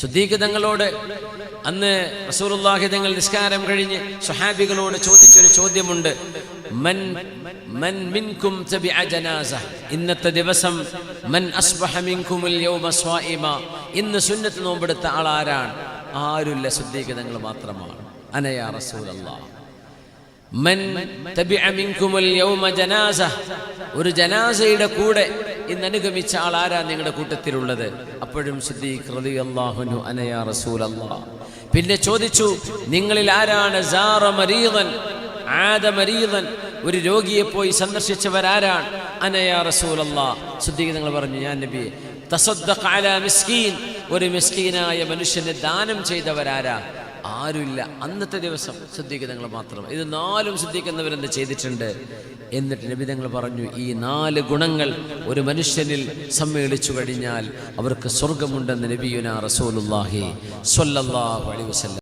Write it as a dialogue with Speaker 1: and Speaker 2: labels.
Speaker 1: സുദ്ദീഖ് തങ്ങളോട് അന്ന് റസൂലുള്ളാഹി തങ്ങൾ നിസ്കാരം കഴിഞ്ഞ് സ്വഹാബികളോട് ചോദിച്ചൊരു ചോദ്യമുണ്ട്. മൻ മൻ മിൻകും ജനാസ. ഇന്നത്തെ ദിവസം മൻ അസ്ബഹ മിൻകുമുൽ യൗമ സ്വായിമ ഇന്ന് സുന്നത്ത് നോമ്പെടുത്ത ആൾ ആരാണ്? ആരുമില്ല ശുദ്ധീകൃതങ്ങൾ മാത്രമാണ്. അനയാ റസൂലല്ലാഹ്. മൻ തബിഅ മിൻകുമുൽ യൗമ ജനാസ. ഒരു ജനാസയുടെ കൂടെ ഇന്ന് അനുഗമിച്ച ആൾ ആരാ നിങ്ങളുടെ കൂട്ടത്തിലുള്ളത്? അപ്പോഴും സിദ്ദീഖ് റളിയല്ലാഹുനു അനയാ റസൂലല്ലാഹ് പിന്നെ ചോദിച്ചു നിങ്ങളിൽ ആരാണ്? സാറ മരീദൻ ആദ മരീദൻ ഒരു രോഗിയെ പോയി സന്ദർശിച്ചവരാരാണ് അനയാ റസൂലല്ലാഹ് സിദ്ദീഖ് നിങ്ങൾ പറഞ്ഞു ഞാൻ നബി തസദ്ദഖ അലാ മിസ്കീൻ. ഒരു മിസ്കീനായ മനുഷ്യന് ദാനം ചെയ്തവരാരാ? ആരുമില്ല. അന്നത്തെ ദിവസം ശ്രദ്ധിക്കുന്നങ്ങൾ മാത്രം. ഇത് നാലും ശ്രദ്ധിക്കുന്നവരെന്ത് ചെയ്തിട്ടുണ്ട്? എന്നിട്ട് നബിതങ്ങൾ പറഞ്ഞു ഈ നാല് ഗുണങ്ങൾ ഒരു മനുഷ്യനിൽ സമ്മേളിച്ചു കഴിഞ്ഞാൽ അവർക്ക് സ്വർഗമുണ്ടെന്ന് നബിയുന റസൂലുല്ലാഹി സ്വല്ലല്ലാഹു അലൈഹി വസല്ലം.